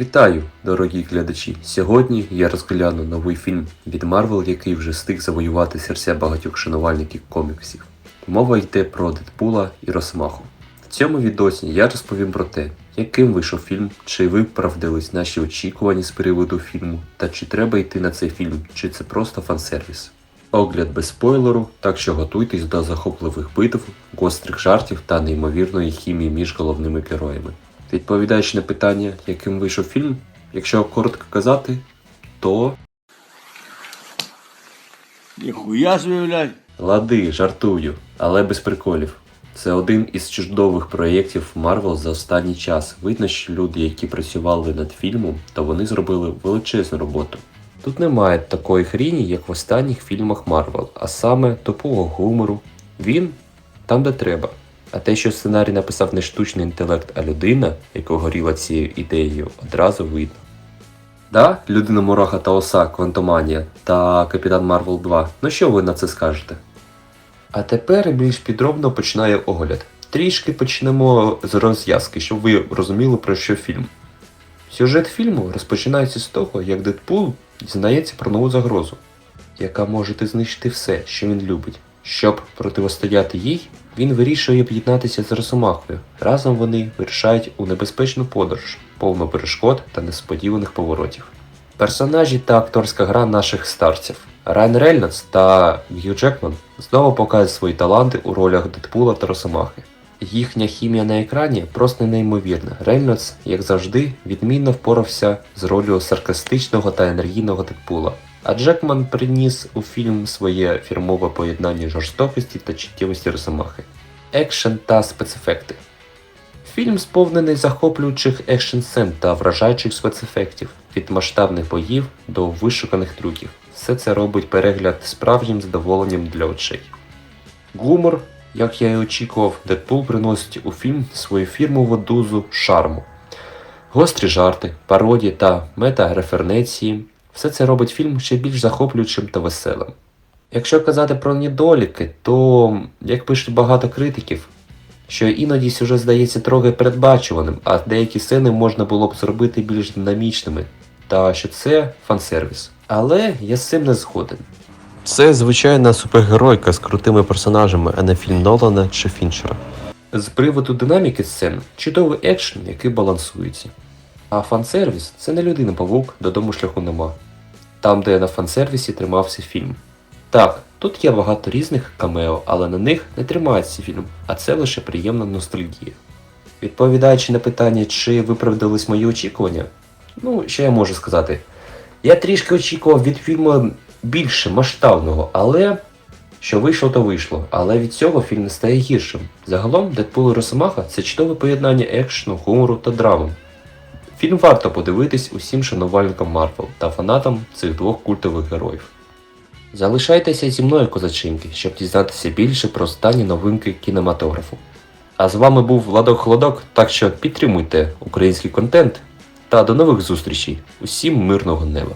Вітаю, дорогі глядачі! Сьогодні я розгляну новий фільм від Марвел, який вже встиг завоювати серця багатьох шанувальників коміксів. Мова йде про Дедпула і Росмаху. В цьому відосі я розповім про те, яким вийшов фільм, чи виправдались наші очікування з приводу фільму, та чи треба йти на цей фільм, чи це просто фансервіс. Огляд без спойлеру, так що готуйтесь до захопливих битв, гострих жартів та неймовірної хімії між головними героями. Відповідаючи на питання, яким вийшов фільм, якщо коротко казати, то Ніхуя блядь. лади, жартую, але без приколів. Це один із чудових проєктів Marvel за останній час. Видно, що люди, які працювали над фільмом, то вони зробили величезну роботу. Тут немає такої хріні, як в останніх фільмах Marvel, а саме топового гумору. Він там, де треба. А те, що сценарій написав не штучний інтелект, а людина, яка горіла цією ідеєю, одразу видно. Да, людина Мураха та Оса, Квантоманія та Капітан Марвел 2. Ну що ви на це скажете? А тепер більш підробно починає огляд. Трішки почнемо з розв'язки, щоб ви розуміли про що фільм. Сюжет фільму розпочинається з того, як Дедпул дізнається про нову загрозу, яка може знищити все, що він любить. Щоб протистояти їй, він вирішує об'єднатися з Росомахою. Разом вони вирішають у небезпечну подорож, повну перешкод та несподіваних поворотів. Персонажі та акторська гра наших старців. Райан Рейнольдс та Гью Джекман знову показують свої таланти у ролях Дедпула та Росомахи. Їхня хімія на екрані просто неймовірна. Рейнольдс, як завжди, відмінно впорався з ролью саркастичного та енергійного Дедпула. А Джекман приніс у фільм своє фірмове поєднання жорстокості та чуттєвості Росомахи, екшен та спецефекти. Фільм сповнений захоплюючих екшн сцен та вражаючих спецефектів від масштабних боїв до вишуканих трюків. Все це робить перегляд справжнім задоволенням для очей. Гумор, як я і очікував, Дедпул приносить у фільм свою фірмову дозу шарму. Гострі жарти, пародії та мета-референції все це робить фільм ще більш захоплюючим та веселим. Якщо казати про недоліки, то, як пишуть багато критиків, що іноді сюжет здається трохи передбачуваним, а деякі сцени можна було б зробити більш динамічними, та що це фансервіс. Але я з цим не згоден. Це звичайна супергеройка з крутими персонажами, а не фільм Нолана чи Фінчера. З приводу динаміки сцен чудовий екшен, який балансується. А фансервіс це не людина павук, додому шляху нема. Там, де на фансервісі тримався фільм. Так, тут є багато різних камео, але на них не тримається фільм, а це лише приємна ностальгія. Відповідаючи на питання, чи виправдались мої очікування, ну, що я можу сказати? Я трішки очікував від фільму більше масштабного, але що вийшло, то вийшло. Але від цього фільм не стає гіршим. Загалом, Дедпул і Росомаха це чудове поєднання екшену, гумору та драми. Фільм варто подивитись усім шанувальникам Марвел та фанатам цих двох культових героїв. Залишайтеся зі мною, козачинки, щоб дізнатися більше про останні новинки кінематографу. А з вами був Владок Холодок, так що підтримуйте український контент та до нових зустрічей. Усім мирного неба!